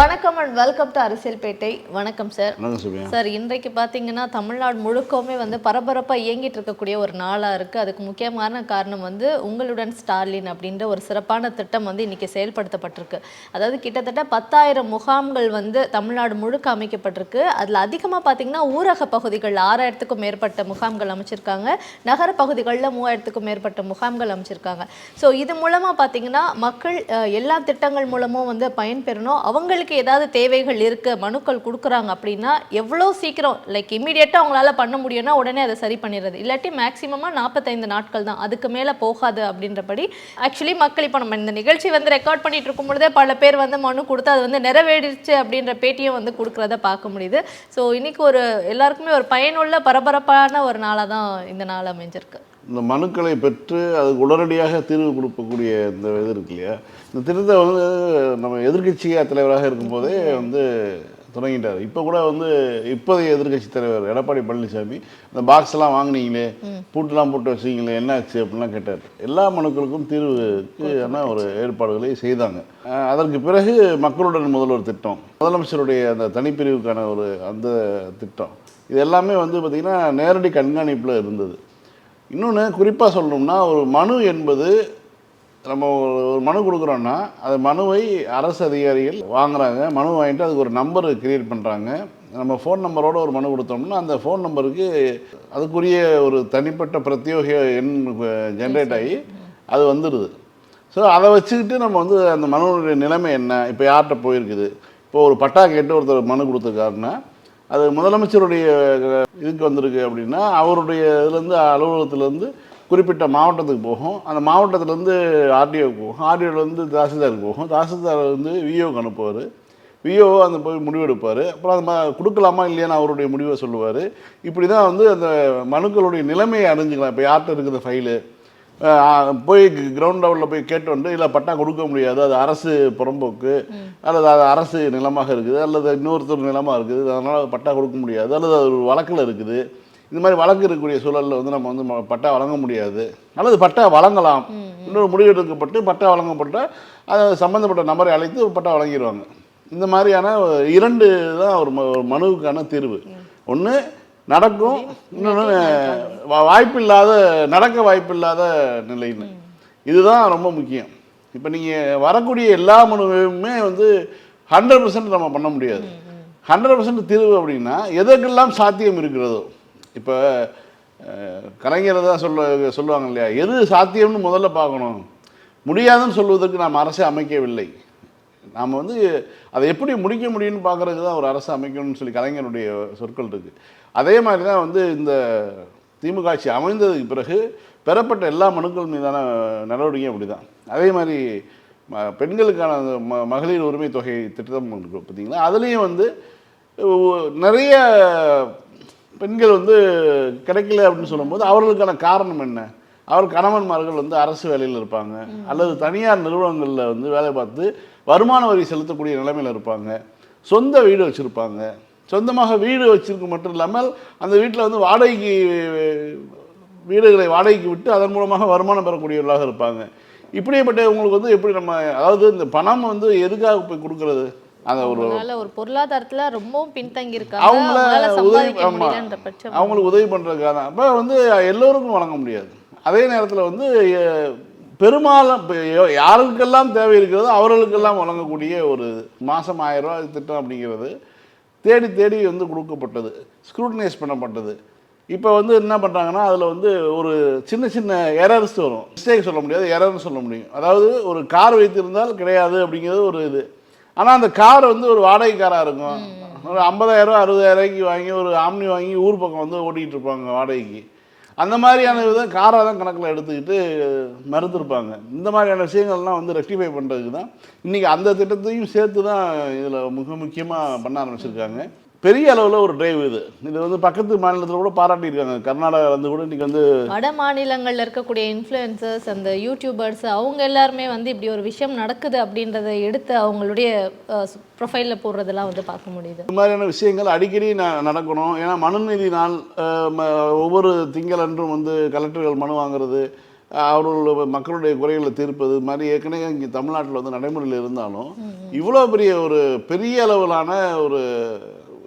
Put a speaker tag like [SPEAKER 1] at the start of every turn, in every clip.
[SPEAKER 1] வணக்கம் and welcome to அரசியல்பேட்டை வணக்கம் sir sir இன்றைக்கு பார்த்தீங்கன்னா தமிழ்நாடு முழுக்கவுமே வந்து பரபரப்பாக இயங்கிட்டு இருக்கக்கூடிய ஒரு நாளாக இருக்குது அதுக்கு முக்கியமான காரணம் வந்து உங்களுடன் ஸ்டார்லின் அப்படின்ற ஒரு சிறப்பான திட்டம் வந்து இன்னைக்கு செயல்படுத்தப்பட்டிருக்கு. அதாவது கிட்டத்தட்ட பத்தாயிரம் முகாம்கள் வந்து தமிழ்நாடு முழுக்க அமைக்கப்பட்டிருக்கு. அதில் அதிகமாக பார்த்தீங்கன்னா ஊரக பகுதிகள் ஆறாயிரத்துக்கும் மேற்பட்ட முகாம்கள் அமைச்சிருக்காங்க. நகர பகுதிகளில் மூவாயிரத்துக்கும் மேற்பட்ட முகாம்கள் அமைச்சிருக்காங்க. ஸோ இது மூலமாக பார்த்தீங்கன்னா மக்கள் எல்லா திட்டங்கள் மூலமும் வந்து பயன்பெறணும். அவங்களுக்கு ஏதாவது தேவைகள் இருக்கு மனுக்கள் கொடுக்குறாங்க அப்படின்னா எவ்வளோ சீக்கிரம் லைக் இமீடியட்டாக அவங்களால பண்ண முடியும்னா உடனே அதை சரி பண்ணிடுறது. இல்லாட்டி மேக்ஸிமமாக நாற்பத்தைந்து நாட்கள் தான். அதுக்கு மேலே போகாது அப்படின்றபடி ஆக்சுவலி மக்கள் இப்போ நம்ம இந்த நிகழ்ச்சி வந்து ரெக்கார்ட் பண்ணிட்டு இருக்கும் பொழுதே பல பேர் வந்து மனு கொடுத்து அது வந்து நிறைவேறிடுச்சு அப்படின்ற பேட்டியும் வந்து கொடுக்குறத பார்க்க முடியுது. ஸோ இன்னைக்கு ஒரு எல்லாருக்குமே ஒரு பயனுள்ள பரபரப்பான ஒரு நாளாக தான் இந்த நாள் அமைஞ்சிருக்கு.
[SPEAKER 2] இந்த மனுக்களை பெற்று அதுக்கு உடனடியாக தீர்வு கொடுக்கக்கூடிய இந்த இது இருக்கு இல்லையா? இந்த திட்டத்தை வந்து நம்ம எதிர்க்கட்சியாக தலைவராக இருக்கும்போதே வந்து தொடங்கிட்டார். இப்போ கூட வந்து இப்போதைய எதிர்க்கட்சி தலைவர் எடப்பாடி பழனிசாமி இந்த பாக்ஸ் எல்லாம் வாங்குனீங்களே பூட்டுலாம் போட்டு வச்சீங்களே என்ன ஆச்சு அப்படின்லாம் கேட்டார். எல்லா மனுக்களுக்கும் தீர்வுக்கு ஆன ஒரு ஏற்பாடுகளை செய்தாங்க. அதற்கு பிறகு மக்களுடன் முதல்வர் திட்டம் முதலமைச்சருடைய அந்த தனிப்பிரிவுக்கான ஒரு அந்த திட்டம் இது எல்லாமே வந்து பார்த்திங்கன்னா நேரடி கண்காணிப்பில் இருந்தது. இன்னொன்று குறிப்பாக சொல்லணும்னா ஒரு மனு என்பது நம்ம ஒரு ஒரு மனு கொடுக்குறோன்னா அந்த மனுவை அரசு அதிகாரிகள் வாங்குறாங்க. மனு வாங்கிட்டு அதுக்கு ஒரு நம்பர் கிரியேட் பண்ணுறாங்க நம்ம ஃபோன் நம்பரோட ஒரு மனு கொடுத்தோம்னா அந்த ஃபோன் நம்பருக்கு அதுக்குரிய ஒரு தனிப்பட்ட பிரத்யோக எண் ஜென்ரேட் ஆகி அது வந்துடுது ஸோ அதை வச்சுக்கிட்டு நம்ம வந்து அந்த மனுவுடைய நிலைமை என்ன? இப்போ யார்கிட்ட போயிருக்குது? இப்போ ஒரு பட்டா கேட்டு ஒருத்தர் மனு கொடுத்துருக்காருன்னா அது முதலமைச்சருடைய இதுக்கு வந்திருக்கு அப்படின்னா அவருடைய இதுலேருந்து அலுவலகத்துலேருந்து குறிப்பிட்ட மாவட்டத்துக்கு போகும். அந்த மாவட்டத்துலேருந்து ஆர்டிஓக்கு போகும். ஆர்டிஓலேருந்து தாசில்தாருக்கு போகும். தாசில்தார் வந்து விஓக்கு அனுப்புவார். விஓ அந்த போய் முடிவெடுப்பார் அப்புறம் அந்த கொடுக்கலாமா இல்லையான்னு அவருடைய முடிவை சொல்லுவார். இப்படி தான் வந்து அந்த மனுக்களுடைய நிலைமையை அறிஞ்சிக்கலாம். இப்போ யார்கிட்ட இருக்குது ஃபைலு போய் கிரவுண்ட் லெவலில் போய் கேட்டு வந்து இல்லை பட்டா கொடுக்க முடியாது அது அரசு புறம்போக்கு அல்லது அது அரசு நிலமாக இருக்குது அல்லது இன்னொருத்தர் நிலமாக இருக்குது அதனால் பட்டா கொடுக்க முடியாது அல்லது அது ஒரு வழக்கில் இருக்குது. இந்த மாதிரி வழக்கு இருக்கக்கூடிய சூழலில் வந்து நம்ம வந்து பட்டா வழங்க முடியாது. அல்லது பட்டா வழங்கலாம். இன்னொரு முடிவு எடுக்கப்பட்டு பட்டா வழங்கப்பட்டால் அதை சம்மந்தப்பட்ட நபரை அழைத்து பட்டா வழங்கிடுவாங்க. இந்த மாதிரியான இரண்டு தான் ஒரு மனுவுக்கான தீர்வு. ஒன்று நடக்கும். இன்னொன்று வாய்ப்பில்லாத நடக்க வாய்ப்பில்லாத நிலைன்னு. இதுதான் ரொம்ப முக்கியம். இப்போ நீங்கள் வரக்கூடிய எல்லா மனுவையுமே வந்து ஹண்ட்ரட் பர்சன்ட் நம்ம பண்ண முடியாது. ஹண்ட்ரட் பர்சன்ட் தீர்வு அப்படின்னா எதற்கெல்லாம் சாத்தியம் இருக்கிறதோ. இப்போ கலைஞரை கலைஞர் தான் சொல்ல சொல்லுவாங்க இல்லையா? எது சாத்தியம்னு முதல்ல பார்க்கணும். முடியாதுன்னு சொல்வதற்கு நாம் அரசை அமைக்கவில்லை. நாம் வந்து அதை எப்படி முடிக்க முடியும்னு பார்க்குறதுக்கு தான் ஒரு அரசு அமைக்கணும்னு சொல்லி கலைஞருடைய சொற்கள் இருக்குது அதே மாதிரி தான் வந்து இந்த திமுக ஆட்சி அமைந்ததுக்கு பிறகு பெறப்பட்ட எல்லா மனுக்கள் மீதான நடவடிக்கையும் அப்படி தான் அதே மாதிரி ம- பெண்களுக்கான ம மகளிர் உரிமை தொகை திட்டம் இருக்கு பார்த்தீங்களா? அதுலேயும் வந்து நிறைய பெண்கள் வந்து கிடைக்கல அப்படின்னு சொல்லும்போது அவர்களுக்கான காரணம் என்ன? அவர் கணவன்மார்கள் வந்து அரசு வேலையில் இருப்பாங்க. அல்லது தனியார் நிறுவனங்களில் வந்து வேலை பார்த்து வருமான வரி செலுத்தக்கூடிய நிலைமையில் இருப்பாங்க. சொந்த வீடு வச்சுருப்பாங்க. சொந்தமாக வீடு வச்சிருக்க மட்டும் இல்லாமல் அந்த வீட்டில் வந்து வாடகைக்கு வீடுகளை வாடகைக்கு விட்டு அதன் மூலமாக வருமானம் பெறக்கூடியவர்களாக இருப்பாங்க. இப்படிப்பட்ட உங்களுக்கு வந்து எப்படி நம்ம அதாவது இந்த பணம் வந்து எதுக்காக போய் கொடுக்கறது? அந்த ஒரு
[SPEAKER 1] ஒரு பொருளாதாரத்துல ரொம்பவும் பின்தங்கி இருக்காங்க
[SPEAKER 2] அவங்கள உதவி அவங்களுக்கு உதவி பண்ணுறதுக்காக தான். அப்போ வந்து எல்லோருக்கும் வழங்க முடியாது. அதே நேரத்தில் வந்து பெரும்பாலும் இப்ப யாருக்கெல்லாம் தேவை இருக்கிறதோ அவர்களுக்கெல்லாம் வழங்கக்கூடிய ஒரு மாதம் ஆயிரம் ரூபாய் திட்டம் அப்படிங்கிறது தேடி தேடி வந்து கொடுக்கப்பட்டது ஸ்க்ரூட்டனைஸ் பண்ணப்பட்டது. இப்போ வந்து என்ன பண்ணுறாங்கன்னா அதில் வந்து ஒரு சின்ன சின்ன எரர்ஸ் வரும். மிஸ்டேக் சொல்ல முடியாது எரர்னு சொல்ல முடியும். அதாவது ஒரு கார் வைத்திருந்தால் கிடையாது அப்படிங்கிறது ஒரு இது. ஆனால் அந்த கார் வந்து ஒரு வாடகை காராக இருக்கும் ஒரு ஐம்பதாயிரம் அறுபதாயிரூவாய்க்கு வாங்கி ஒரு ஆம்னி வாங்கி ஊர் பக்கம் வந்து ஓட்டிகிட்டு இருப்பாங்க வாடகைக்கு. அந்த மாதிரியான இதை காராக தான் கணக்கில் எடுத்துக்கிட்டு மறுத்துருப்பாங்க. இந்த மாதிரியான விஷயங்கள்லாம் வந்து ரெக்டிஃபை பண்ணுறதுக்கு தான் இன்றைக்கி அந்த திட்டத்தையும் சேர்த்து தான் இதில் மிக முக்கியமாக பண்ண ஆரம்பிச்சிருக்காங்க. பெரிய அளவில் ஒரு டிரைவ் இது. இது வந்து பக்கத்து மாநிலத்தில் கூட பாராட்டியிருக்காங்க. கர்நாடகாவில் வந்து கூட இன்றைக்கி வந்து
[SPEAKER 1] வட மாநிலங்கள்ல இருக்கக்கூடிய இன்ஃப்ளூயன்சர்ஸ் அந்த யூடியூபர்ஸ் அவங்க எல்லாருமே வந்து இப்படி ஒரு விஷயம் நடக்குது அப்படின்றத எடுத்து அவங்களுடைய ப்ரொஃபைல்ல போடுறதெல்லாம் வந்து பார்க்க முடியுது.
[SPEAKER 2] இந்த மாதிரியான விஷயங்கள் அடிக்கடி நடக்கணும். ஏன்னா மனுநீதி நாள் ஒவ்வொரு திங்களன்றும் வந்து கலெக்டர்கள் மனு வாங்குறது அவர்கள் மக்களுடைய குறைகளை தீர்ப்பது மாதிரி ஏற்கனவே இங்கே தமிழ்நாட்டில் வந்து நடைமுறையில் இருந்தாலும் இவ்வளோ பெரிய ஒரு பெரிய அளவிலான ஒரு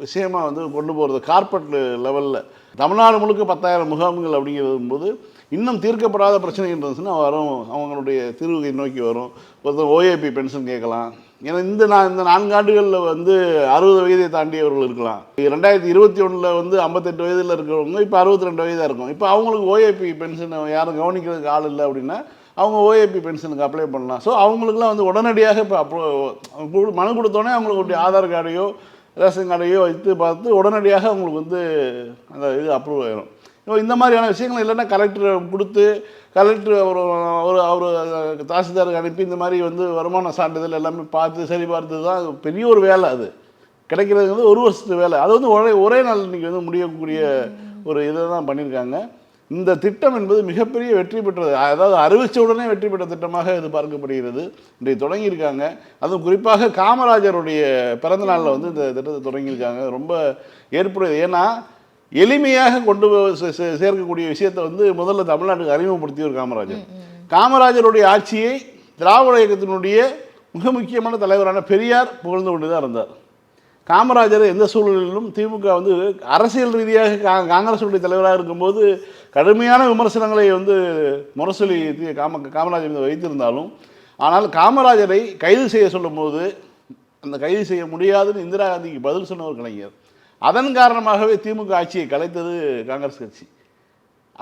[SPEAKER 2] விஷயமாக வந்து கொண்டு போகிறது கார்பரேட் லெவலில் தமிழ்நாடு முழுக்க பத்தாயிரம் முகாம்கள் அப்படிங்கிறது போது இன்னும் தீர்க்கப்படாத பிரச்சனைகள் இருந்துச்சுன்னா வரும். அவங்களுடைய தீர்வுகளை நோக்கி வரும். ஒருத்தர் ஓஏபி பென்ஷன் கேட்கலாம். ஏன்னா இந்த நான் இந்த நான்கு ஆண்டுகளில் வந்து அறுபது வயதை தாண்டியவர்கள் இருக்கலாம். ரெண்டாயிரத்தி இருபத்தி ஒன்றில் வந்து ஐம்பத்தெட்டு வயதில் இருக்கிறவங்க இப்போ அறுபத்தி ரெண்டு வயதாக இருக்கும். இப்போ அவங்களுக்கு ஓஏபி பென்ஷன் யாரும் கவனிக்கிறதுக்கு ஆள் இல்லை அப்படின்னா அவங்க ஓஏபி பென்ஷனுக்கு அப்ளை பண்ணலாம். ஸோ அவங்களுக்குலாம் வந்து உடனடியாக இப்போ அப்ரூ மனு கொடுத்தோன்னே அவங்களுக்கு ஆதார் கார்டையோ ரேஷன் கார்டையோ வைத்து பார்த்து உடனடியாக அவங்களுக்கு வந்து அந்த இது அப்ரூவ் ஆயிரும். இப்போ இந்த மாதிரியான விஷயங்கள் இல்லைன்னா கலெக்டர் கொடுத்து கலெக்டர் ஒரு ஒரு அவர் தாசில்தாருக்கு அனுப்பி இந்த மாதிரி வந்து வருமான சான்றிதழ் எல்லாமே பார்த்து சரி பார்த்து தான் பெரிய ஒரு வேலை அது. கிடைக்கிறது வந்து ஒரு வருஷத்து வேலை. அது வந்து ஒரே ஒரே நாள் இன்னைக்கு வந்து முடியக்கூடிய ஒரு இதை தான் பண்ணியிருக்காங்க. இந்த திட்டம் என்பது மிகப்பெரிய வெற்றி பெற்றது. அதாவது அறிவிச்ச உடனே வெற்றி பெற்ற திட்டமாக இது பார்க்கப்படுகிறது. இன்றைக்கு தொடங்கியிருக்காங்க. அதுவும் குறிப்பாக காமராஜருடைய பிறந்த நாளில் வந்து இந்த திட்டத்தை தொடங்கியிருக்காங்க. ரொம்ப ஏற்புடையது. ஏன்னா எளிமையாக கொண்டு சேர்க்கக்கூடிய விஷயத்தை வந்து முதல்ல தமிழ்நாட்டுக்கு அறிமுகப்படுத்தியவர் காமராஜர். காமராஜருடைய ஆட்சியை திராவிட இயக்கத்தினுடைய மிக முக்கியமான தலைவரான பெரியார் புகழ்ந்து கொண்டு தான் இருந்தார். காமராஜர் எந்த சூழலிலும் திமுக வந்து அரசியல் ரீதியாக கா காங்கிரசுடைய தலைவராக இருக்கும்போது கடுமையான விமர்சனங்களை வந்து முரசொலி காம காமராஜர் மீது வைத்திருந்தாலும் ஆனால் காமராஜரை கைது செய்ய சொல்லும்போது அந்த கைது செய்ய முடியாதுன்னு இந்திரா காந்திக்கு பதில் சொன்ன ஒரு கலைஞர். அதன் காரணமாகவே திமுக ஆட்சியை கலைத்தது காங்கிரஸ் கட்சி.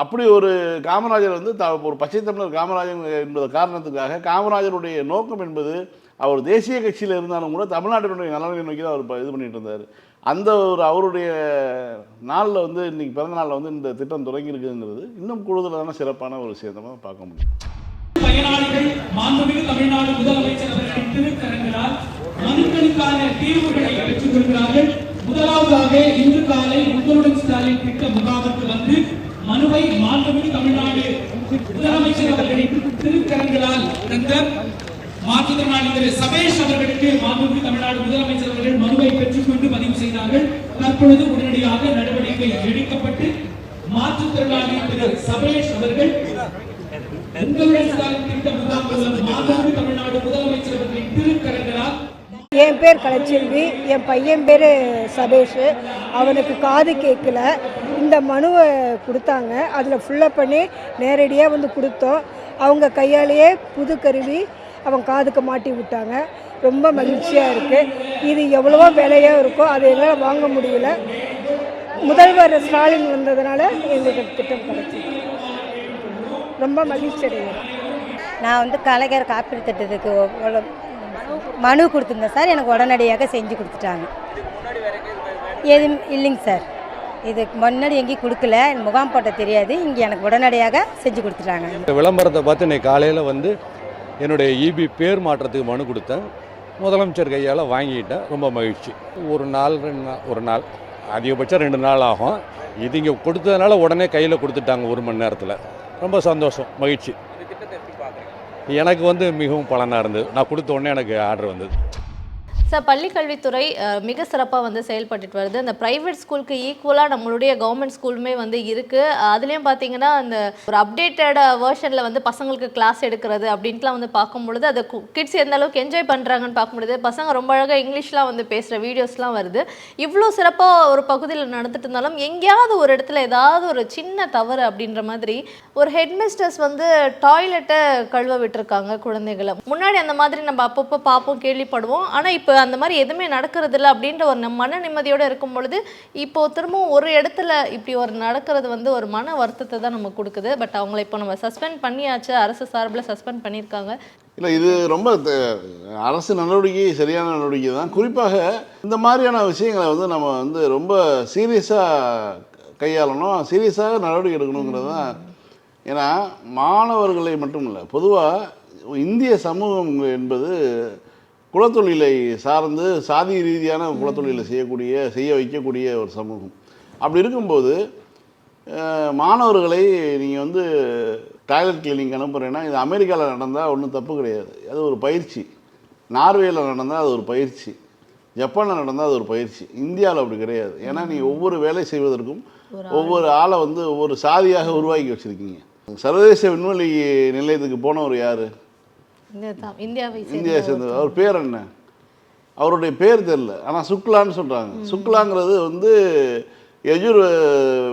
[SPEAKER 2] அப்படி ஒரு காமராஜர் வந்து த ஒரு பச்சை தமிழர் காமராஜர் என்பது காரணத்துக்காக காமராஜருடைய நோக்கம் என்பது அவர் தேசிய கட்சியில் இருந்தாலும் கூட தமிழ்நாட்டினுடைய நலனை நோக்கி தான் அவர் இது பண்ணிட்டு இருந்தார். அந்த ஒரு அவருடைய நாளில் வந்து இன்றைக்கி பிறந்த நாளில் வந்து இந்த திட்டம் தொடங்கியிருக்குங்கிறது இன்னும் கூடுதலான சிறப்பான ஒரு விஷயத்தை பார்க்க முடியும்.
[SPEAKER 3] பயனாளிகள் மாண்புமிகு தமிழ்நாடு முதலமைச்சர் அவர்களின் திருக்கரங்களால் மனுக்களுக்கான தீர்வுகளை பெற்றுக் கொள்கிறார்கள். முதலாவதாக இன்று காலை உங்களுடன் ஸ்டாலின் திட்ட முகாமிற்கு வந்து மனுவை மாண்புமிகு தமிழ்நாடு முதலமைச்சர் அவர்களின் திருக்கரங்களால் தந்த மாற்றுத்திறனாளி சபேஷ் அவர்களுக்கு மாண்புமிகு தமிழ்நாடு முதலமைச்சர் அவர்கள் மனுவை பெற்றுக்கொண்டு பதிவு செய்தார்கள். தற்பொழுது உடனடியாக நடவடிக்கை எடுக்கப்பட்டு மாற்றுத்திறனாளி திரு சபேஷ் அவர்கள் தமிழ்நாடு முதலமைச்சர் அவர்களின் திருக்கரங்களால்
[SPEAKER 4] என் பேர் கலைச்செல்வி என் பையன் பேர் சபேஷ் அவனுக்கு காது கேட்கல இந்த மனுவை கொடுத்தாங்க. அதில் ஃபுல்லப் பண்ணி நேரடியாக வந்து கொடுத்தோம். அவங்க கையாலேயே புது கருவி அவன் காதுக்கு மாட்டி விட்டாங்க. ரொம்ப மகிழ்ச்சியாக இருக்குது இது எவ்வளவோ விலையாக இருக்கோ அதை எங்களால் வாங்க முடியல. முதல்வர் ஸ்டாலின் வந்ததுனால எங்களுக்கு திட்டம் கிடைச்சிது. ரொம்ப மகிழ்ச்சி அடைகிறோம்.
[SPEAKER 5] நான் வந்து கலைஞர் காப்பீடு திட்டத்துக்கு மனு கொடுத்துருந்தேன் சார். எனக்கு உடனடியாக செஞ்சு கொடுத்துட்டாங்க. எதுவும் இல்லைங்க சார். இதுக்கு முன்னாடி எங்கேயும் கொடுக்கல. முகாம் போட்ட தெரியாது. இங்கே எனக்கு உடனடியாக செஞ்சு கொடுத்துட்டாங்க.
[SPEAKER 6] இந்த விளம்பரத்தை பார்த்து இன்னைக்கு காலையில் வந்து என்னுடைய இபி பேர் மாற்றத்துக்கு மனு கொடுத்தேன். முதலமைச்சர் கையால் வாங்கிட்டேன். ரொம்ப மகிழ்ச்சி. ஒரு நாள் ரெண்டு நாள் ஒரு நாள் அதிகபட்சம் ரெண்டு நாள் ஆகும். இது இங்கே கொடுத்ததுனால உடனே கையில் கொடுத்துட்டாங்க ஒரு மணி நேரத்தில். ரொம்ப சந்தோஷம் மகிழ்ச்சி. எனக்கு வந்து மிகவும் பலனாக இருந்தது. நான் கொடுத்த உடனே எனக்கு ஆர்டர் வந்தது.
[SPEAKER 1] சார் பள்ளிக்கல்வித்துறை மிக சிறப்பாக வந்து செயல்பட்டுட்டு வருது. அந்த ப்ரைவேட் ஸ்கூலுக்கு ஈக்குவலாக நம்மளுடைய கவர்மெண்ட் ஸ்கூலுமே வந்து இருக்குது அதுலேயும் பார்த்தீங்கன்னா அந்த ஒரு அப்டேட்டட் வேர்ஷனில் வந்து பசங்களுக்கு கிளாஸ் எடுக்கிறது அப்படின்ட்டுலாம் வந்து பார்க்கும் பொழுது அதை கிட்ஸ் எந்த அளவுக்கு என்ஜாய் பண்ணுறாங்கன்னு பார்க்க முடியுது பசங்க ரொம்ப அழகாக இங்கிலீஷ்லாம் வந்து பேசுகிற வீடியோஸ்லாம் வருது. இவ்வளோ சிறப்பாக ஒரு பகுதியில் நடந்துட்டு இருந்தாலும் எங்கேயாவது ஒரு இடத்துல ஏதாவது ஒரு சின்ன தவறு அப்படின்ற மாதிரி ஒரு ஹெட்மிஸ்டர்ஸ் வந்து டாய்லெட்டை கழுவ விட்டுருக்காங்க குழந்தைகளை. முன்னாடி அந்த மாதிரி நம்ம அப்பப்போ பார்ப்போம் கேள்விப்படுவோம். ஆனால் இப்போ அந்த மாதிரி எதுவுமே நடக்கிறது இல்லை அப்படின்ற ஒரு நம் மன நிம்மதியோடு இருக்கும் பொழுது இப்போ திரும்பவும் ஒரு இடத்துல இப்படி ஒரு நடக்கிறது வந்து ஒரு மன வருத்தத்தை தான் நமக்கு கொடுக்குது. பட் அவங்கள இப்போ நம்ம சஸ்பெண்ட் பண்ணியாச்சு அரசு சார்பில் சஸ்பெண்ட் பண்ணியிருக்காங்க.
[SPEAKER 2] இல்லை இது ரொம்ப அரசு நடவடிக்கை சரியான நடவடிக்கை தான். குறிப்பாக இந்த மாதிரியான விஷயங்களை வந்து நம்ம வந்து ரொம்ப சீரியஸாக கையாளணும் சீரியஸாக நடவடிக்கை எடுக்கணுங்கிறது தான். ஏன்னா மாணவர்களை மட்டும் இல்லை பொதுவாக இந்திய சமூகம் என்பது குலத்தொழிலை சார்ந்து சாதி ரீதியான குலத்தொழிலை செய்யக்கூடிய செய்ய வைக்கக்கூடிய ஒரு சமூகம். அப்படி இருக்கும்போது மாணவர்களை நீங்கள் வந்து டாய்லெட் கிளீனிங் அனுப்புகிறேன்னா இது அமெரிக்காவில் நடந்தால் ஒன்றும் தப்பு கிடையாது. அது ஒரு பயிற்சி. நார்வேயில் நடந்தால் அது ஒரு பயிற்சி. ஜப்பானில் நடந்தால் அது ஒரு பயிற்சி. இந்தியாவில் அப்படி கிடையாது. ஏன்னா நீங்கள் ஒவ்வொரு வேலை செய்வதற்கும் ஒவ்வொரு ஆளை வந்து ஒவ்வொரு சாதியாக உருவாக்கி வச்சுருக்கீங்க. சர்வதேச விண்வெளி நிலையத்துக்கு போனவர் யார்?
[SPEAKER 1] இந்தியாவை
[SPEAKER 2] இந்தியா
[SPEAKER 1] சேர்ந்த
[SPEAKER 2] சேர்ந்தவர் அவர் பேர் என்ன? அவருடைய பேர் தெரில ஆனால் சுக்லான்னு சொல்கிறாங்க சுக்லாங்கிறது வந்து யஜுர்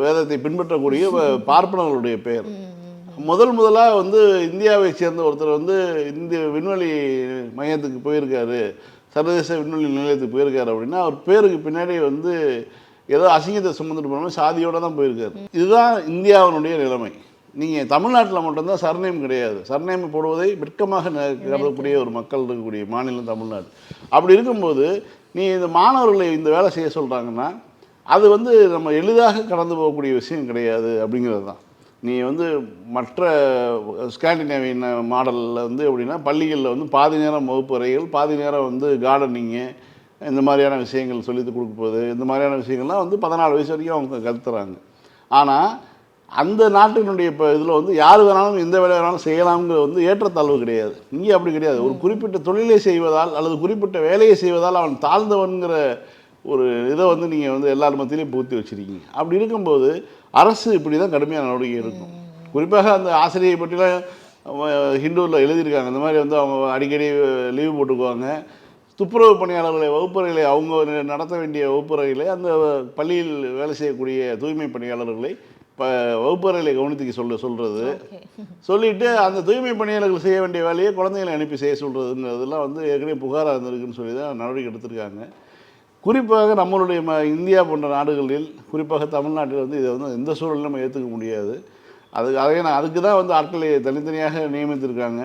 [SPEAKER 2] வேதத்தை பின்பற்றக்கூடிய பார்ப்பனர்களுடைய பெயர் முதல் முதலாக வந்து இந்தியாவை சேர்ந்த ஒருத்தர் வந்து இந்திய விண்வெளி மையத்துக்கு போயிருக்காரு. சர்வதேச விண்வெளி நிலையத்துக்கு போயிருக்காரு அப்படின்னா அவர் பேருக்கு பின்னாடி வந்து ஏதோ அசிங்கத்தை சுமந்துட்டு போன சாதியோட தான் போயிருக்காரு. இதுதான் இந்தியாவினுடைய நிலைமை. நீங்கள் தமிழ்நாட்டில் மட்டும்தான் சர்நேம் கிடையாது. சர்நேம் போடுவதை வெட்கமாக கருதக்கூடிய ஒரு மக்கள் இருக்கக்கூடிய மாநிலம் தமிழ்நாடு. அப்படி இருக்கும்போது நீ இந்த மாணவர்களை இந்த வேலை செய்ய சொல்கிறாங்கன்னா அது வந்து நம்ம எளிதாக கடந்து போகக்கூடிய விஷயம் கிடையாது அப்படிங்கிறது தான். நீ வந்து மற்ற ஸ்காண்டினேவியன் மாடலில் வந்து எப்படின்னா பள்ளிகளில் வந்து பாதி நேரம் வகுப்பறைகள் பாதி நேரம் வந்து கார்டனிங்கு இந்த மாதிரியான விஷயங்கள் சொல்லித் கொடுப்பது இந்த மாதிரியான விஷயங்கள்லாம் வந்து பதினாலு வயசு வரைக்கும் அவங்க கற்றுறாங்க ஆனால் அந்த நாட்டினுடைய இப்போ இதில் வந்து யார் வேணாலும் எந்த வேலை வேணாலும் செய்யலாம்ங்கிற வந்து ஏற்றத்தாழ்வு கிடையாது. இங்கே அப்படி கிடையாது. ஒரு குறிப்பிட்ட தொழிலை செய்வதால் அல்லது குறிப்பிட்ட வேலையை செய்வதால் அவன் தாழ்ந்தவன்கிற ஒரு இதை வந்து நீங்கள் வந்து எல்லார் மத்தியிலையும் பூர்த்தி வச்சுருக்கீங்க. அப்படி இருக்கும்போது அரசு இப்படி தான் கடுமையான நடவடிக்கை இருக்கும் குறிப்பாக அந்த ஆசிரியை பற்றிலாம் ஹிந்துவில் எழுதியிருக்காங்க. இந்த மாதிரி வந்து அவங்க அடிக்கடி லீவு போட்டுக்குவாங்க. துப்புரவு பணியாளர்களை வகுப்பறைகளை அவங்க நடத்த வேண்டிய வகுப்பறைகளை அந்த பள்ளியில் வேலை செய்யக்கூடிய தூய்மை பணியாளர்களை இப்போ வகுப்பறைகளை கவனித்துக்க சொல்ல சொல்கிறது. சொல்லிட்டு அந்த தூய்மை பணியாளர்கள் செய்ய வேண்டிய வேலையை குழந்தைகளை அனுப்பி செய்ய சொல்கிறதுங்கிறதுலாம் வந்து ஏற்கனவே புகாராக இருந்திருக்குன்னு சொல்லி தான் நடவடிக்கை எடுத்திருக்காங்க. குறிப்பாக நம்மளுடைய ம இந்தியா போன்ற நாடுகளில் குறிப்பாக தமிழ்நாட்டில் வந்து இதை வந்து எந்த சூழலிலும் நம்ம ஏற்றுக்க முடியாது. அது அதை நான் அதுக்கு தான் வந்து ஆட்களை தனித்தனியாக நியமித்திருக்காங்க.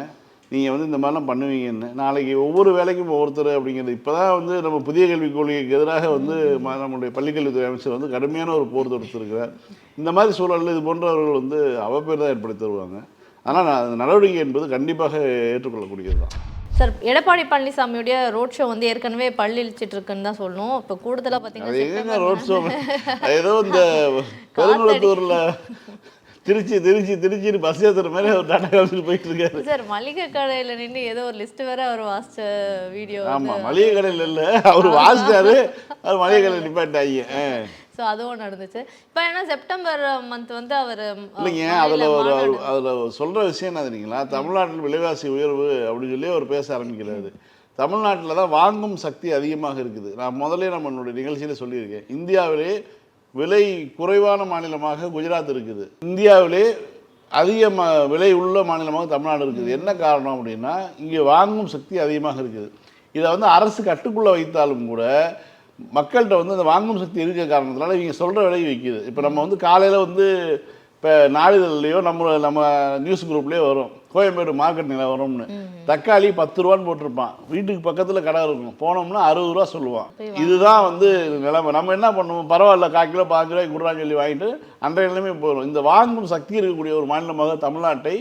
[SPEAKER 2] நீங்கள் வந்து இந்த மாதிரிலாம் பண்ணுவீங்கன்னு. நாளைக்கு ஒவ்வொரு வேலைக்கும் ஒவ்வொருத்தர் அப்படிங்கிறது. இப்போ தான் வந்து நம்ம புதிய கல்விக் கொள்கைக்கு எதிராக வந்து நம்முடைய பள்ளிக்கல்வித்துறை அமைச்சர் வந்து கடுமையான ஒரு போர் தொடுத்திருக்கிறார். இந்த மாதிரி சூழலில் இது போன்றவர்கள் வந்து அவப்பேர் தான் ஏற்படுத்தி தருவாங்க. ஆனால் நடவடிக்கை என்பது கண்டிப்பாக ஏற்றுக்கொள்ளக்கூடியது தான்.
[SPEAKER 1] சார் எடப்பாடி பழனிசாமியுடைய ரோட் ஷோ வந்து ஏற்கனவே பள்ளிச்சிட்டு இருக்குன்னு தான் சொல்லணும். இப்போ கூடுதலாக பார்த்தீங்கன்னா
[SPEAKER 2] ரோட் ஷோ ஏதோ இந்த பெருங்குளத்தூரில் திருச்சி திருச்சி திருச்சின்னு பஸ் ஏற்றுற மாதிரி அவர் டாட்டா காமிச்சிட்டு போயிட்டு இருக்காரு.
[SPEAKER 1] சார் மளிகை கடையில் நின்று ஏதோ ஒரு லிஸ்ட் வேற அவர் வாசிச்ச வீடியோ
[SPEAKER 2] ஆமாம் மளிகை கடையில் இல்லை. அவர் வாசிட்டாரு அவர் மளிகை கடையில் நிப்பாட்டி ஆகி
[SPEAKER 1] ஸோ அதுவும் நடந்துச்சு. இப்போ ஏன்னா செப்டம்பர் மந்த் வந்து அவர்
[SPEAKER 2] இல்லைங்க அதில் ஒரு அதில் சொல்கிற விஷயம் என்ன தெரியுங்களா? தமிழ்நாட்டில் விலைவாசி உயர்வு அப்படின்னு சொல்லி அவர் பேச ஆரம்பிக்கிறாரு. தமிழ்நாட்டில் தான் வாங்கும் சக்தி அதிகமாக இருக்குது. நான் முதல்ல நம்மளுடைய நிகழ்ச்சியில் சொல்லியிருக்கேன். இந்தியாவிலே விலை குறைவான மாநிலமாக குஜராத் இருக்குது. இந்தியாவிலே அதிக ம விலை உள்ள மாநிலமாக தமிழ்நாடு இருக்குது. என்ன காரணம் அப்படின்னா இங்கே வாங்கும் சக்தி அதிகமாக இருக்குது. இதை வந்து அரசு கட்டுக்குள்ளே வைத்தாலும் கூட மக்கள்கிட்ட வந்து அந்த வாங்கும் சக்தி இருக்கிற காரணத்தினால இவங்க சொல்கிற விலைக்கு விற்கிது. இப்போ நம்ம வந்து காலையில் வந்து இப்போ நாளிதழ்லையோ நம்ம நம்ம நியூஸ் குரூப்லேயோ வரும். கோயம்பேடு மார்க்கெட் நிலவரம்னு. தக்காளி பத்து ரூபான்னு போட்டிருப்பான். வீட்டுக்கு பக்கத்தில் கடை இருக்கும். போனோம்னா அறுபது ரூபா சொல்லுவான். இதுதான் வந்து நிலைமை. நம்ம என்ன பண்ணுவோம்? பரவாயில்ல கால் கிலோ பாஞ்சு ரூபாய்க்கு கொடுறான்னு சொல்லி வாங்கிட்டு அன்றைய நிலைமை போயிடும். இந்த வாங்கும் சக்தி இருக்கக்கூடிய ஒரு மாநிலமாக தமிழ்நாட்டை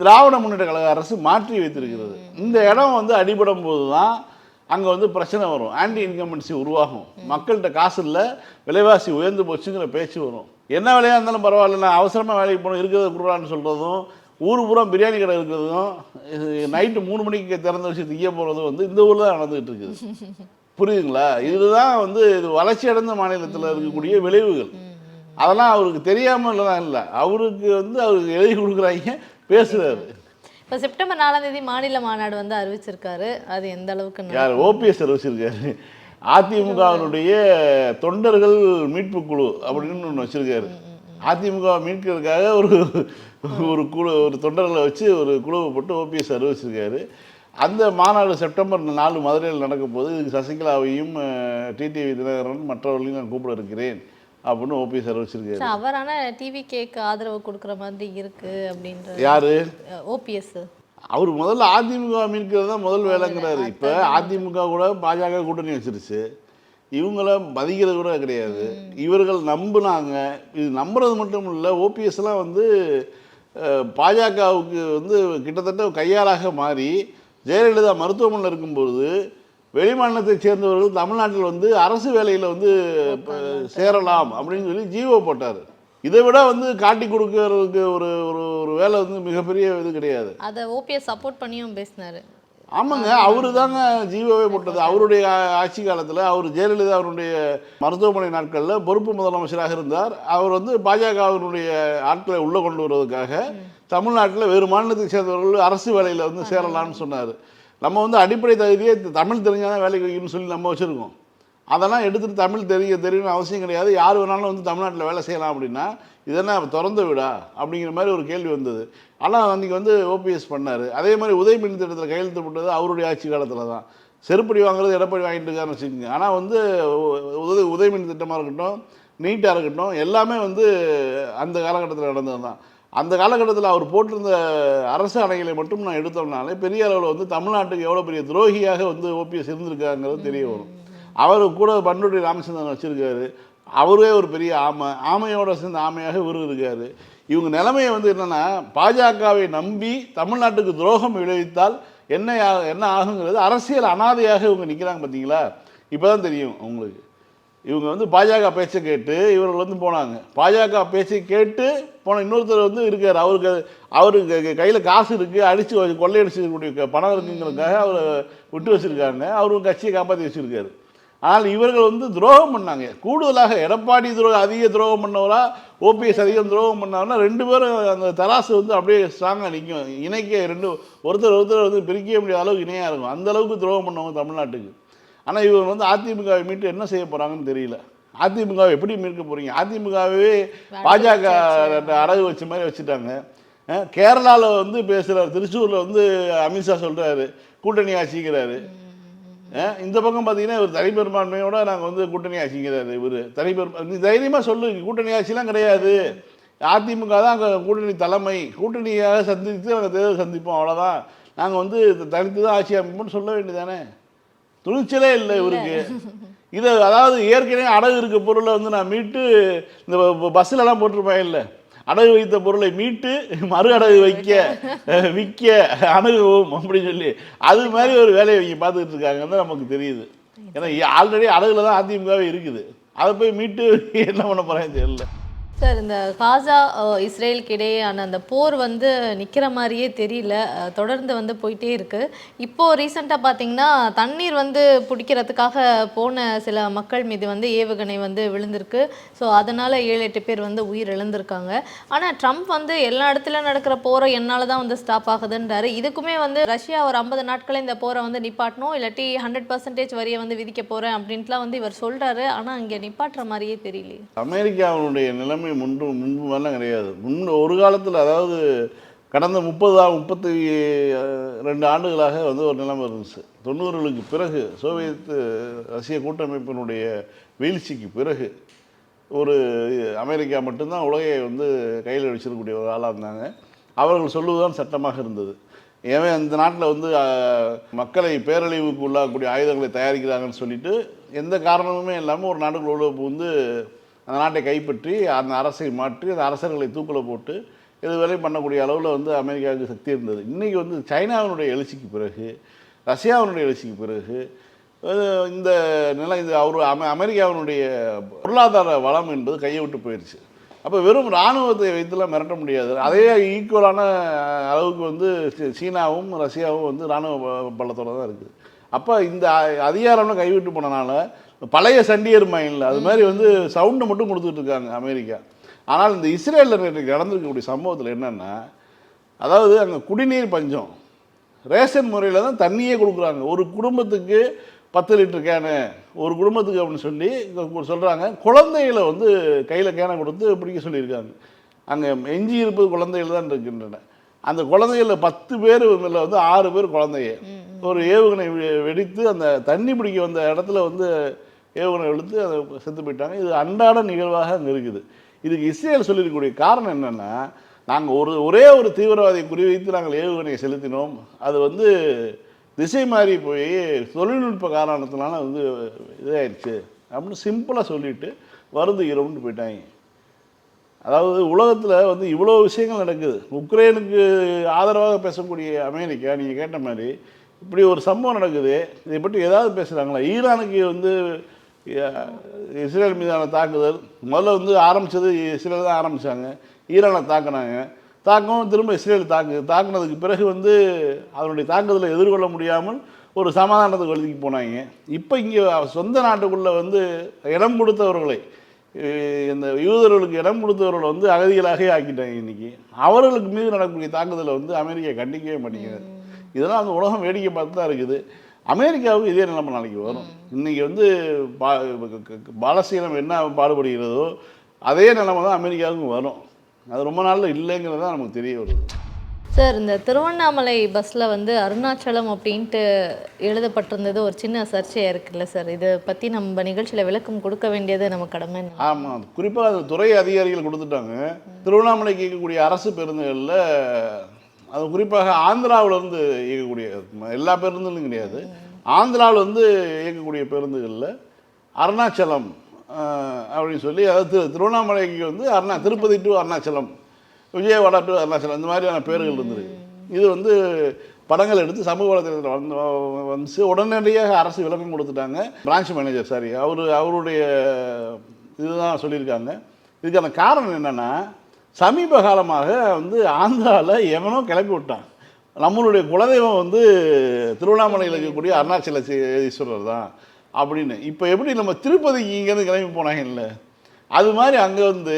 [SPEAKER 2] திராவிட முன்னேற்ற கழக அரசு மாற்றி வைத்திருக்கிறது. இந்த இடம் வந்து அடிபடும் போது தான் அங்கே வந்து பிரச்சனை வரும். ஆன்டி இன்கம்பன்சி உருவாகும் மக்கள்கிட்ட காசு இல்லை விலைவாசி உயர்ந்து போச்சுங்கிற பேச்சு வரும். என்ன விலையாக இருந்தாலும் பரவாயில்ல நான் அவசரமாக வேலைக்கு போகணும் இருக்கிறத கொடுறான்னு சொல்கிறதும் ஊர் பூரா பிரியாணி கடை இருக்கிறதும் நைட்டு மூணு மணிக்கு திறந்து வச்சு திங்க போகிறதும் வந்து இந்த ஊரில் தான் நடந்துகிட்டு இருக்குது. புரியுதுங்களா? இதுதான் வந்து இது வளர்ச்சி அடைந்த மாநிலத்தில் இருக்கக்கூடிய விளைவுகள். அதெல்லாம் அவருக்கு தெரியாமலாம் இல்லை அவருக்கு வந்து அவருக்கு எழுதி கொடுக்குறாங்க பேசுகிறாரு
[SPEAKER 1] இப்போ செப்டம்பர் நாலாம் தேதி மாநில மாநாடு வந்து அறிவிச்சிருக்காரு. அது எந்த அளவுக்கு
[SPEAKER 2] யார்? ஓபிஎஸ் வச்சிருக்காரு அதிமுகவினுடைய தொண்டர்கள் மீட்பு குழு அப்படின்னு ஒன்று வச்சிருக்காரு. அதிமுக மீட்கிறதுக்காக ஒரு ஒரு குழு ஒரு தொண்டர்களை வச்சு ஒரு குழுவை போட்டு ஓபிஎஸ் அறிவிச்சிருக்காரு. அந்த மாநாடு செப்டம்பர் நாலு மதுரையில் நடக்கும் போது இதுக்கு சசிகலாவையும் டிடிவி தினகரன் மற்றவர்களையும் நான் கூப்பிட இருக்கிறேன் அப்படின்னு ஓபிஎஸ் அறிவிச்சிருக்காரு.
[SPEAKER 1] சார், அவர் ஆனா டிவி கேக்கு ஆதரவு கொடுக்குற மாதிரி இருக்கு அப்படின்ற
[SPEAKER 2] யாரு?
[SPEAKER 1] ஓபிஎஸ்
[SPEAKER 2] அவர் முதல்ல அதிமுக மீட்கிறது தான் முதல் வேலைங்கிறாரு. இப்போ அதிமுக கூட பாஜக கூட்டணி வச்சிருச்சு. இவங்கள மதிக்கிறது கூட கிடையாது. இவர்கள் நம்புனாங்க. இது நம்புறது மட்டும் இல்லை ஓபிஎஸ்லாம் வந்து பாஜகவுக்கு வந்து கிட்டத்தட்ட கையாளாக மாறி ஜெயலலிதா மருத்துவமனையில் இருக்கும்போது வெளிமாநிலத்தைச் சேர்ந்தவர்கள் தமிழ்நாட்டில் வந்து அரசு வேலையில் வந்து சேரலாம் அப்படின்னு சொல்லி ஜீவோ போட்டார். இதை விட வந்து காட்டி கொடுக்கறதுக்கு ஒரு ஒரு ஒரு வேலை வந்து மிகப்பெரிய இது கிடையாது.
[SPEAKER 1] அதை ஓபிஎஸ் சப்போர்ட் பண்ணியும் பேசினாரு.
[SPEAKER 2] ஆமாங்க அவரு தாங்க ஜீவோவே போட்டது. அவருடைய ஆட்சி காலத்தில் அவர் ஜெயலலிதா அவருடைய மருத்துவமனை நாட்களில் பொறுப்பு முதலமைச்சராக இருந்தார். அவர் வந்து பாஜகவினுடைய ஆட்களை உள்ளே கொண்டு வருவதற்காக தமிழ்நாட்டில் வேறு மாநிலத்தை சேர்ந்தவர்கள் அரசு வேலையில் வந்து சேரலாம்னு சொன்னார். நம்ம வந்து அடிப்படை தகுதியே தமிழ் தெரிஞ்சாதான் வேலைக்கு வைக்கணும்னு சொல்லி நம்ம வச்சுருக்கோம். அதெல்லாம் எடுத்துகிட்டு தமிழ் தெரிய தெரியணும்னு அவசியம் கிடையாது. யார் வேணாலும் வந்து தமிழ்நாட்டில் வேலை செய்யலாம் அப்படின்னா இதென்ன திறந்த விடா அப்படிங்கிற மாதிரி ஒரு கேள்வி வந்தது. ஆனால் அன்றைக்கி வந்து ஓபிஎஸ் பண்ணார். அதே மாதிரி உதய மின் திட்டத்தில் கையெழுத்து போட்டது அவருடைய ஆட்சி காலத்தில் தான். செருப்படி வாங்குறது எடப்பாடி வாங்கிட்டு இருக்காருன்னு வச்சுக்கோங்க. ஆனால் வந்து உதய உதய மின் திட்டமாக இருக்கட்டும் நீட்டாக இருக்கட்டும் எல்லாமே வந்து அந்த காலகட்டத்தில் நடந்தது தான். அந்த காலகட்டத்தில் அவர் போட்டிருந்த அரசு அணைகளை மட்டும் நான் எடுத்தோம்னாலே பெரிய அளவில் வந்து தமிழ்நாட்டுக்கு எவ்வளோ பெரிய துரோகியாக வந்து ஓபிஎஸ் இருந்திருக்காங்கிறது தெரிய வரும். அவர் கூட பண்ருட்டி ராமச்சந்திரன் வச்சுருக்காரு. அவரே ஒரு பெரிய ஆமை. ஆமையோட சேர்ந்து ஆமையாக இவர் இருக்காரு இவங்க நிலைமையை வந்து என்னென்னா பாஜகவை நம்பி தமிழ்நாட்டுக்கு துரோகம் விளைவித்தால் என்ன என்ன ஆகுங்கிறது அரசியல் அனாதையாக இவங்க நிற்கிறாங்க பார்த்தீங்களா இப்போ தான் தெரியும் உங்களுக்கு. இவங்க வந்து பாஜக பேச்சை கேட்டு இவர்கள் வந்து போனாங்க. பாஜக பேச்சை கேட்டு போன இன்னொருத்தர் வந்து இருக்கார். அவருக்கு அவருக்கு கையில் காசு இருக்குது அடித்து கொள்ளையடிச்சு பணம் இருக்குங்கிறதுக்காக அவரை விட்டு வச்சுருக்காங்க. அவரும் கட்சியை காப்பாற்றி வச்சுருக்காரு. ஆனால் இவர்கள் வந்து துரோகம் பண்ணாங்க. கூடுதலாக எடப்பாடி துரோகம் அதிக துரோகம் பண்ணவரா ஓபிஎஸ் அதிகம் துரோகம் பண்ணவரா ரெண்டு பேரும் அந்த தராசு வந்து அப்படியே ஸ்ட்ராங்காக நிற்கும் இணைக்க ரெண்டு ஒருத்தர் ஒருத்தர் வந்து பிரிக்கவே முடியாத அளவுக்கு இணையாக இருக்கும். அந்த அளவுக்கு துரோகம் பண்ணவங்க தமிழ்நாட்டுக்கு. ஆனால் இவர் வந்து அதிமுகவை மீட்டு என்ன செய்ய போகிறாங்கன்னு தெரியல. அதிமுகவை எப்படி மீட்க போகிறீங்க அதிமுகவே பாஜக அடகு வச்ச மாதிரி வச்சுட்டாங்க. கேரளாவில் வந்து பேசுகிறார் திருச்சூரில் வந்து அமித்ஷா சொல்கிறாரு கூட்டணி ஆட்சிங்கிறாரு அஹ் இந்த பக்கம் பார்த்தீங்கன்னா இவர் தனிப்பெரும்பான்மையோட நாங்கள் வந்து கூட்டணி ஆட்சிங்கிறாரு இவர். தனிப்பெரும் நீ தைரியமாக சொல்லு கூட்டணி ஆட்சிலாம் கிடையாது. அதிமுக தான் அங்கே கூட்டணி தலைமை. கூட்டணியாக சந்தித்து நாங்கள் தேர்தல் சந்திப்போம் அவ்வளோதான் நாங்கள் வந்து தனித்து தான் ஆட்சி அமைப்போம்னு சொல்ல வேண்டியதானே துணிச்சலே இல்லை இவருக்கு. இது அதாவது ஏற்கனவே அடகு இருக்க பொருளை வந்து நான் மீட்டு இந்த பஸ்ஸிலலாம் போட்டிருப்பேன் இல்லை. அடகு வைத்த பொருளை மீட்டு மறு அடகு வைக்க விற்க அணுகவும் அப்படின்னு சொல்லி அது மாதிரி ஒரு வேலையை இவங்க பார்த்துக்கிட்டு இருக்காங்கன்னு நமக்கு தெரியுது. ஏன்னா ஆல்ரெடி அடகுல தான் அதிமுகவே இருக்குது. அதை போய் மீட்டு என்ன பண்ண போகிறேன்னு தெரியல.
[SPEAKER 1] சார் இந்த காசா இஸ்ரேலுக்கு இடையேயான அந்த போர் வந்து நிற்கிற மாதிரியே தெரியல. தொடர்ந்து வந்து போயிட்டே இருக்குது இப்போது ரீசெண்டாக பார்த்தீங்கன்னா தண்ணீர் வந்து பிடிக்கிறதுக்காக போன சில மக்கள் மீது வந்து ஏவுகணை வந்து விழுந்திருக்கு. ஸோ அதனால் ஏழு எட்டு பேர் வந்து உயிர் இழந்திருக்காங்க ஆனால் ட்ரம்ப் வந்து எல்லா இடத்துல நடக்கிற போரை என்னால் தான் வந்து ஸ்டாப் ஆகுதுன்றாரு. இதுக்குமே வந்து ரஷ்யா ஒரு ஐம்பது நாட்களே இந்த போரை வந்து நிப்பாட்டணும். இல்லாட்டி ஹண்ட்ரட் பர்சன்டேஜ் வரியை வந்து விதிக்க போகிறேன் அப்படின்ட்டுலாம் வந்து இவர் சொல்கிறாரு ஆனால் இங்கே நிப்பாட்டுற மாதிரியே தெரியலையே.
[SPEAKER 2] அமெரிக்காவுடைய நிலைமை முன்பு முன்பு மாதிரிலாம் கிடையாது. முன் ஒரு காலத்தில் அதாவது கடந்த முப்பது முப்பத்தி ரெண்டு ஆண்டுகளாக வந்து ஒரு நிலைமை இருந்துச்சு. தொண்ணூறுகளுக்கு பிறகு சோவியத் ரஷ்ய கூட்டமைப்பினுடைய வீழ்ச்சிக்கு பிறகு ஒரு அமெரிக்கா மட்டும்தான் உலகை வந்து கையில் வச்சிருக்கக்கூடிய ஒரு ஆளாக இருந்தாங்க. அவர்கள் சொல்லுவதுதான் சட்டமாக இருந்தது. ஏன் இந்த நாட்டில் வந்து மக்களை பேரழிவுக்கு உள்ளாகக்கூடிய ஆயுதங்களை தயாரிக்கிறாங்கன்னு சொல்லிட்டு எந்த காரணமுமே இல்லாமல் ஒரு நாட்டுக்குள்ள உள்ள புகுந்து அந்த நாட்டை கைப்பற்றி அந்த அரசை மாற்றி அந்த அரசர்களை தூக்கில் போட்டு இதுவரை பண்ணக்கூடிய அளவில் வந்து அமெரிக்காவுக்கு சக்தி இருந்தது. இன்றைக்கி வந்து சைனாவினுடைய எழுச்சிக்கு பிறகு ரஷ்யாவினுடைய எழுச்சிக்கு பிறகு இந்த நிலை இந்த அவர் அமெ அமெரிக்காவினுடைய பொருளாதார வளம் என்பது கையை விட்டு போயிடுச்சு அப்போ வெறும் இராணுவத்தை வைத்துலாம் மிரட்ட முடியாது. அதே ஈக்குவலான அளவுக்கு வந்து சீ- சீனாவும் ரஷ்யாவும் வந்து இராணுவ ப- தான் இருக்குது. அப்போ இந்த அ- கைவிட்டு போனனால பழைய சண்டியர் மைண்டில் அது மாதிரி வந்து சவுண்டை மட்டும் கொடுத்துட்டு இருக்காங்க அமெரிக்கா. ஆனால் இந்த இஸ்ரேலில் நடந்திருக்கக்கூடிய சம்பவத்தில் என்னென்னா அதாவது அங்கே குடிநீர் பஞ்சம். ரேஷன் முறையில் தான் தண்ணியே கொடுக்குறாங்க. ஒரு குடும்பத்துக்கு பத்து லிட்டர் கேனு ஒரு குடும்பத்துக்கு அப்படின்னு சொல்லி சொல்கிறாங்க குழந்தைகளை வந்து கையில் கேனை கொடுத்து பிடிக்க சொல்லியிருக்காங்க. அங்கே எஞ்சி இருப்பது குழந்தைகள் தான் இருக்கின்றன. அந்த குழந்தைகளில் பத்து பேர் இதில் வந்து ஆறு பேர் குழந்தைய ஒரு ஏவுகணை வெடித்து அந்த தண்ணி பிடிக்க வந்த இடத்துல வந்து ஏவுகணை வெளுத்து அதை செத்து போயிட்டாங்க. இது அன்றாட நிகழ்வாக அங்கே இருக்குது. இதுக்கு இஸ்ரேல் சொல்லியிருக்கக்கூடிய காரணம் என்னென்னா நாங்கள் ஒரு ஒரே ஒரு தீவிரவாதியை குறிவைத்து நாங்கள் ஏவுகணையை செலுத்தினோம். அது வந்து திசை மாறி போய் தொழில்நுட்ப காரணத்தினால வந்து இதாகிடுச்சு அப்படின்னு சிம்பிளாக சொல்லிட்டு வருந்துகிறோம்னு போயிட்டாங்க. அதாவது உலகத்தில் வந்து இவ்வளோ விஷயங்கள் நடக்குது. உக்ரைனுக்கு ஆதரவாக பேசக்கூடிய அமெரிக்கா நீங்கள் கேட்ட மாதிரி இப்படி ஒரு சம்பவம் நடக்குது. இதை பற்றி ஏதாவது பேசுகிறாங்களா ஈரானுக்கு வந்து இஸ்ரேல் மீதான தாக்குதல். முதல்ல வந்து ஆரம்பித்தது இஸ்ரேல் தான் ஆரம்பித்தாங்க ஈரானை தாக்குனாங்க. தாக்கம் திரும்ப இஸ்ரேல் தாக்கு தாக்குனதுக்கு பிறகு வந்து அதனுடைய தாக்குதலை எதிர்கொள்ள முடியாமல் ஒரு சமாதானத்துக்கு எழுதிக்கு போனாங்க. இப்போ இங்கே சொந்த நாட்டுக்குள்ளே வந்து இடம் கொடுத்தவர்களை இந்த யூதர்களுக்கு இடம் கொடுத்தவர்களை வந்து அகதிகளாகவே ஆக்கிட்டாங்க இன்னைக்கு. அவர்களுக்கு மீது நடக்கக்கூடிய தாக்குதலை வந்து அமெரிக்கா கண்டிக்கவே மாட்டேங்குது. இதெல்லாம் அந்த உலகம் வேடிக்கை பார்த்து தான் இருக்குது. அமெரிக்காவுக்கு இதே நிலைமை நாளைக்கு வரும். இன்னைக்கு வந்து பா பாலஸ்தீனம் என்ன பாடுபடுகிறதோ அதே நிலைமை தான் அமெரிக்காவுக்கும் வரும். அது ரொம்ப நாளில் இல்லைங்கிறது தான் நமக்கு தெரிய வருது.
[SPEAKER 1] சார் இந்த திருவண்ணாமலை பஸ்ஸில் வந்து அருணாச்சலம் அப்படின்ட்டு எழுதப்பட்டிருந்தது ஒரு சின்ன சர்ச்சையாக இருக்குல்ல சார்? இதை பற்றி நம்ம நிகழ்ச்சியில் விளக்கம் கொடுக்க வேண்டியது நம்ம கடமை
[SPEAKER 2] ஆமாம் குறிப்பாக அந்த துறை அதிகாரிகள் கொடுத்துட்டாங்க. திருவண்ணாமலைக்கு இயக்கக்கூடிய அரசு பேருந்துகளில் அது குறிப்பாக ஆந்திராவில் இருந்து இயக்கக்கூடிய எல்லா பேருந்துகளும் கிடையாது. ஆந்திராவில் இருந்து இயக்கக்கூடிய பேருந்துகளில் அருணாச்சலம் அப்படின்னு சொல்லி அதாவது திரு திருவண்ணாமலைக்கு வந்து அருணா திருப்பதி டு அருணாச்சலம் விஜயவாடா டு அருணாச்சலம் இந்த மாதிரியான பேர்கள் இருந்திருக்கு இது வந்து படங்கள் எடுத்து சமூக வலைதளத்தில் வந்து வந்து உடனடியாக அரசு விளக்கம் கொடுத்துட்டாங்க. பிரான்ச் மேனேஜர் சாரி அவர் அவருடைய இதுதான் சொல்லியிருக்காங்க. இதுக்கான காரணம் என்னென்னா சமீப காலமாக வந்து ஆந்திராவில் எவனோ கிளப்பி விட்டான். நம்மளுடைய குலதெய்வம் வந்து திருவண்ணாமலையில் இருக்கக்கூடிய அருணாச்சல ஈஸ்வரர் தான் அப்படின்னு. இப்போ எப்படி நம்ம திருப்பதிக்கு இங்கேருந்து கிளம்பி போனாங்கல்ல அது மாதிரி அங்கே வந்து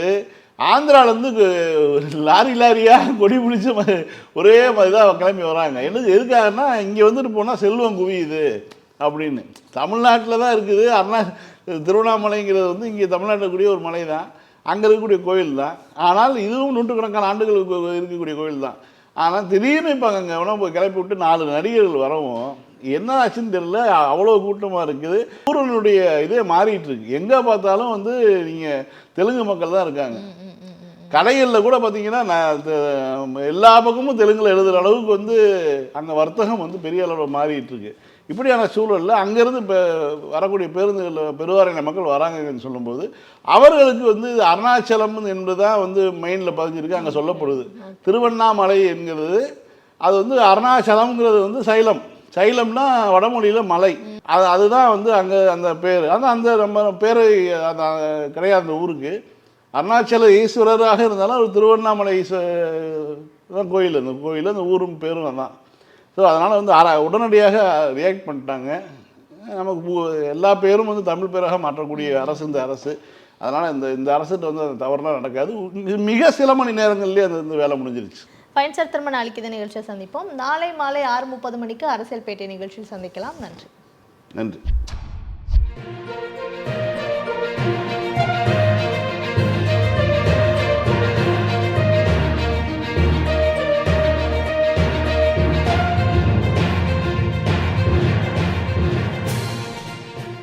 [SPEAKER 2] ஆந்திராவிலேருந்து லாரி லாரியாக கொடி பிடிச்ச மாதிரி ஒரே மாதிரி தான் கிளம்பி வராங்க. என்னது எதுக்காகன்னா இங்கே வந்துட்டு போனால் செல்வம் குவியுது அப்படின்னு. தமிழ்நாட்டில் தான் இருக்குது. அருணா திருவண்ணாமலைங்கிறது வந்து இங்கே தமிழ்நாட்டில் கூடிய ஒரு மலை தான் அங்கே இருக்கக்கூடிய கோயில் தான். ஆனால் இதுவும் நூற்றுக்கணக்கான ஆண்டுகளுக்கு இருக்கக்கூடிய கோயில் தான். ஆனால் திடீர்னு இப்போ அங்கே உணவு கிளப்பி விட்டு நாலு நடிகர்கள் வரவும் என்ன ஆச்சுன்னு தெரியல. அவ்வளோ கூட்டமாக இருக்குது. ஊரனுடைய இதே மாறிட்டு இருக்கு. எங்கே பார்த்தாலும் வந்து நீங்கள் தெலுங்கு மக்கள் தான் இருக்காங்க. கடைகளில் கூட பார்த்தீங்கன்னா நான் எல்லா பக்கமும் தெலுங்கில் எழுதுகிற அளவுக்கு வந்து அங்கே வர்த்தகம் வந்து பெரிய அளவில் மாறிட்டு இருக்கு. இப்படியான சூழலில் அங்கேருந்து இப்போ வரக்கூடிய பேருந்துகளில் பெருவாரியான மக்கள் வராங்கன்னு சொல்லும்போது அவர்களுக்கு வந்து அருணாச்சலம் என்பது தான் வந்து மெயினில் பதிஞ்சிருக்கு அங்கே சொல்லப்படுது. திருவண்ணாமலை என்கிறது அது வந்து அருணாச்சலம்ங்கிறது வந்து சைலம். சைலம்னா வடமொழியில் மலை. அது அதுதான் வந்து அங்கே அந்த பேர். ஆனால் அந்த நம்ம பேர் அந்த கிடையாது அந்த ஊருக்கு. அருணாச்சல ஈஸ்வரராக இருந்தாலும் அவர் திருவண்ணாமலை ஈஸ்வர தான் கோயில். அந்த கோயில் அந்த ஊரும் பேரும் அதான். ஸோ அதனால் வந்து அர உடனடியாக ரியாக்ட் பண்ணிட்டாங்க. நமக்கு எல்லா பேரும் வந்து தமிழ் பேராக மாற்றக்கூடிய அரசு இந்த அரசு. அதனால் இந்த இந்த அரசுகிட்ட வந்து அந்த தவறுலாம் நடக்காது. மிக சில மணி நேரங்கள்லேயே அது வந்து வேலை முடிஞ்சிருச்சு.
[SPEAKER 1] பயன் சார் திரும்ப நாளைக்கு இந்த நிகழ்ச்சியை சந்திப்போம். நாளை மாலை ஆறு முப்பது மணிக்கு அரசியல் பேட்டை நிகழ்ச்சியில் சந்திக்கலாம். நன்றி.
[SPEAKER 2] நன்றி.